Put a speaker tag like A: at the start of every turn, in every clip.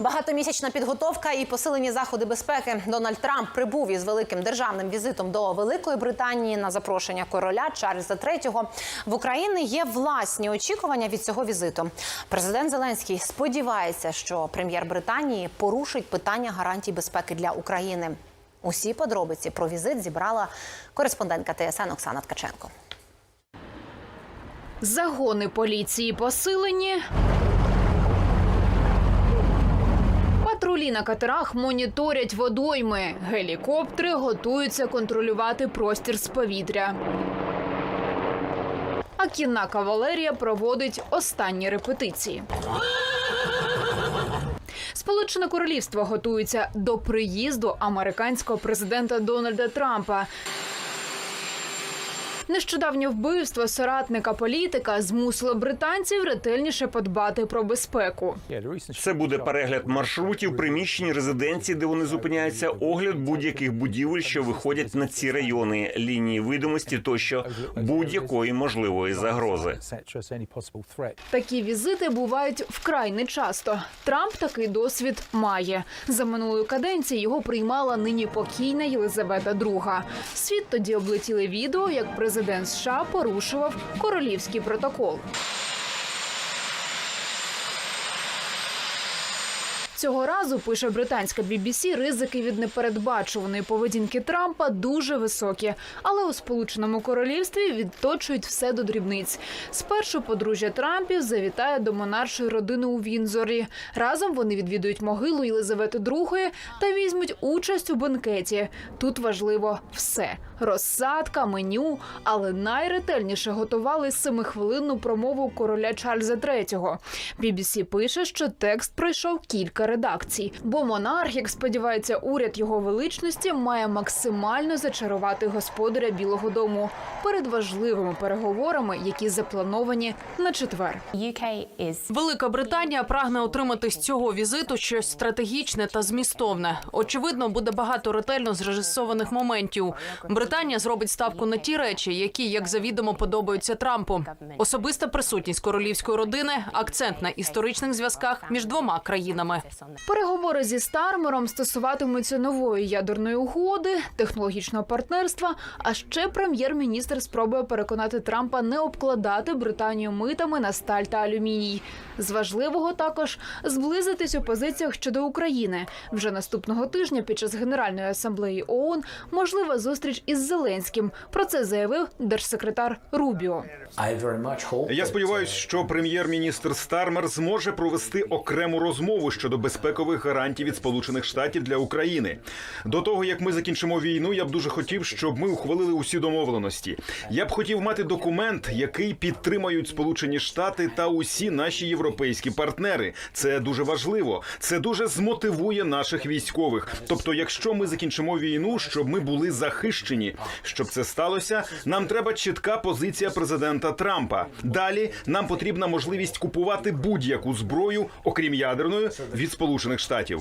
A: Багатомісячна підготовка і посилені заходи безпеки. Дональд Трамп прибув із великим державним візитом до Великої Британії на запрошення короля Чарльза III. В Україні є власні очікування від цього візиту. Президент Зеленський сподівається, що прем'єр Британії порушить питання гарантій безпеки для України. Усі подробиці про візит зібрала кореспондентка ТСН Оксана Ткаченко.
B: Загони поліції посилені. Патрулі на катерах моніторять водойми. Гелікоптери готуються контролювати простір з повітря. А кінна кавалерія проводить останні репетиції. Сполучене Королівство готується до приїзду американського президента Дональда Трампа. Нещодавнє вбивство соратника політика змусило британців ретельніше подбати про безпеку.
C: Це буде перегляд маршрутів, приміщень, резиденцій, де вони зупиняються, огляд будь-яких будівель, що виходять на ці райони, лінії видимості тощо будь-якої можливої загрози.
B: Такі візити бувають вкрай нечасто. Трамп такий досвід має. За минулої каденції його приймала нині покійна Єлизавета II. Світ тоді облетіли відео, як президент США порушував королівський протокол. Цього разу пише британська BBC, ризики від непередбачуваної поведінки Трампа дуже високі, але у Сполученому Королівстві відточують все до дрібниць. Спершу подружжя Трампів завітає до монаршої родини у Вінзорі. Разом вони відвідують могилу Єлизавети II та візьмуть участь у бенкеті. Тут важливо все: розсадка, меню, але найретельніше готували семихвилинну промову короля Чарльза III. BBC пише, що текст пройшов кілька редакцій, бо монарх, як сподівається, уряд його величності має максимально зачарувати господаря Білого Дому перед важливими переговорами, які заплановані на четвер.
D: Велика Британія прагне отримати з цього візиту щось стратегічне та змістовне. Очевидно, буде багато ретельно зрежисованих моментів. Британія зробить ставку на ті речі, які, як завідомо, подобаються Трампу. Особиста присутність королівської родини, акцент на історичних зв'язках між двома країнами.
B: Переговори зі Стармером стосуватимуться нової ядерної угоди, технологічного партнерства. А ще прем'єр-міністр спробує переконати Трампа не обкладати Британію митами на сталь та алюміній. З важливого також зблизитись у позиціях щодо України. Вже наступного тижня під час Генеральної асамблеї ООН можлива зустріч із Зеленським. Про це заявив держсекретар Рубіо.
E: Я сподіваюся, що прем'єр-міністр Стармер зможе провести окрему розмову щодо безпекових гарантій від Сполучених Штатів для України. До того як ми закінчимо війну, я б дуже хотів, щоб ми ухвалили усі домовленості. Я б хотів мати документ, який підтримають Сполучені Штати та усі наші європейські партнери. Це дуже важливо. Це дуже змотивує наших військових. Тобто, якщо ми закінчимо війну, щоб ми були захищені. Щоб це сталося, нам треба чітка позиція президента Трампа. Далі нам потрібна можливість купувати будь-яку зброю, окрім ядерної, від Сполучених Штатів.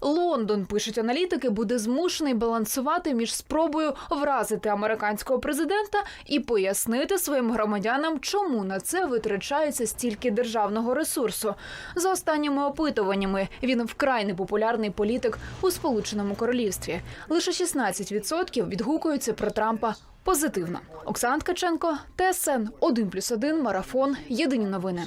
B: Лондон, пишуть аналітики, буде змушений балансувати між спробою вразити американського президента і пояснити своїм громадянам, чому на це витрачається стільки державного ресурсу. За останніми опитуваннями він вкрай непопулярний політик у Сполученому Королівстві. Лише 16% відгукуються про Трампа позитивно. Оксана Ткаченко, ТСН 1+,1, Марафон. Єдині новини.